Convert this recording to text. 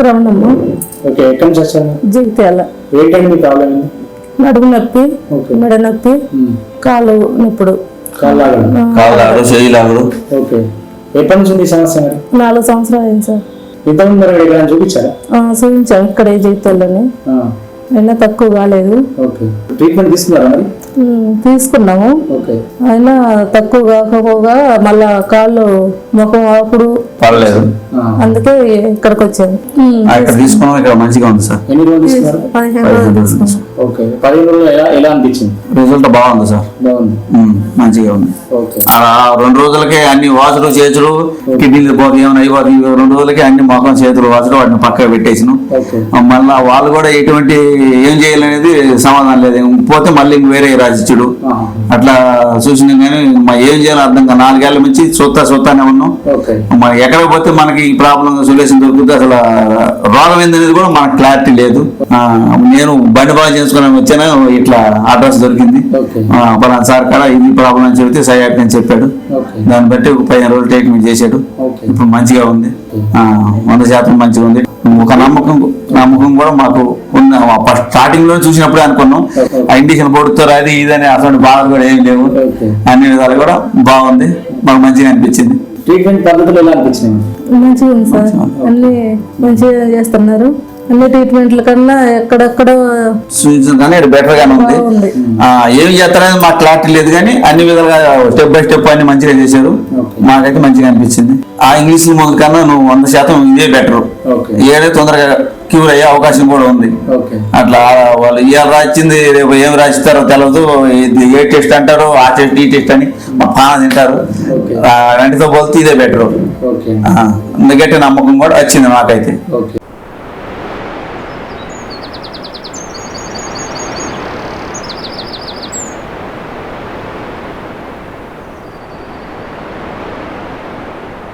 Ramanamma okay ఎక్కడి నుంచి వచ్చాను జీవితాల. ఏంటండి మీ ప్రాబ్లం నడుము నొప్పి ఓకే. మెడ నొప్పి. కాలు నొప్పుడు కాలు లాగండి చేయి లాగడు ఓకే. ఎప్పటి నుంచి ఉంది సమస్య నాలుగు సంవత్సరాలు అయింది సార్. ఇంతకుముందు మరి ఎక్కడైనా చూపించారా? చూపించాం ఇక్కడే జీవితాలని ఆ, అయినా తక్కువ కాలేదు. ఓకే. ట్రీట్మెంట్ తీసుకున్నారా మరి? తీసుకున్నాము. ఓకే. అయినా తక్కువ కాకపోగా మళ్ళా కాళ్ళు ముఖం ఆకుడు పర్లేదు. ఆ. అందుకే ఇక్కడికి వచ్చాము ఇక్కడ తీసుకున్నాం ఇక్కడ మంచిగా ఉంది సార్. ఎన్ని రోజులు ఎలా అనిపించింది? రిజల్ట్ బాగుంది సార్. బాగుంది. మంచిగా ఉంది. రెండు రోజులకే అన్ని వాసులు చేతులు కిడ్నీలు పోతే ఏమైనా అయిపోతుంది ఈ రెండు రోజులకే అన్ని మొఖం చేతులు వాసులు వాటిని పక్కన పెట్టేసినాం. మళ్ళా వాళ్ళు కూడా ఎటువంటి ఏం చేయాలనేది సమాధానం లేదు. పోతే మళ్ళీ ఇంక వేరే రాసిచ్చుడు. అట్లా చూసినాం కానీ మా ఏం చేయాలో అర్థం కాదు నాలుగేళ్ళ నుంచి చూస్తా చూస్తానే ఉన్నాం. ఓకే. మరి ఎక్కడికి పోతే మనకి ఈ ప్రాబ్లం సొల్యూషన్ దొరుకుతుంది అసలు రోగం ఏందనేది కూడా మనకు క్లారిటీ లేదు. నేను బండి బాగా చేసుకుని వచ్చాను ఇట్లా అడ్రస్ దొరికింది. పలానా సార్ కాడ ఇది ప్రాబ్లం అని చెబితే సయాట్ అని చెప్పాడు. దాన్ని బట్టి ఒక పదిహేను రోజులు ట్రీట్మెంట్ చేశాడు. ఇప్పుడు మంచిగా ఉంది. వంద శాతం మంచిగా ఉంది. ఒక నమ్మకం నమ్మకం కూడా మాకు ఉన్న ఫస్ట్ స్టార్టింగ్లో చూసినప్పుడే అనుకున్నాం. ఆ ఇండిషన్ బోర్డుతో అది ఇదని అటువంటి బాధలు కూడా ఏం లేవు. అన్ని విధాలు కూడా బాగుంది. మాకు మంచిగా అనిపించింది. ట్రీట్మెంట్ పద్ధతులు ఎలా అనిపించినాయి? మంచిగా ఉంది సార్. అన్ని మంచిగా చేస్తున్నారు. అన్ని ట్రీట్మెంట్ల కన్నా ఎక్కడెక్కడ కానీ బెటర్ గానే ఉంది. ఏం చేస్తారనేది మాకు క్లారిటీ లేదు కానీ అన్ని విధాలుగా స్టెప్ బై స్టెప్ అన్ని మంచిగా చేశారు. మాకైతే మంచిగా అనిపించింది. ఆ ఇంగ్లీష్ ముందు కన్నా నువ్వు వంద శాతం ఇదే బెటర్ ఏడే తొందరగా క్యూర్ అయ్యే అవకాశం కూడా ఉంది. అట్లా వాళ్ళు ఇవాళ రాసింది రేపు ఏం రాసిస్తారో తెలియదు ఇది ఏ టెస్ట్ అంటారు ఆ టెస్ట్ ఈ టెస్ట్ అని మా పాన తింటారు. రెండుతో పోలితే ఇదే బెటర్ ఎందుకంటే నమ్మకం కూడా వచ్చింది మాకైతే.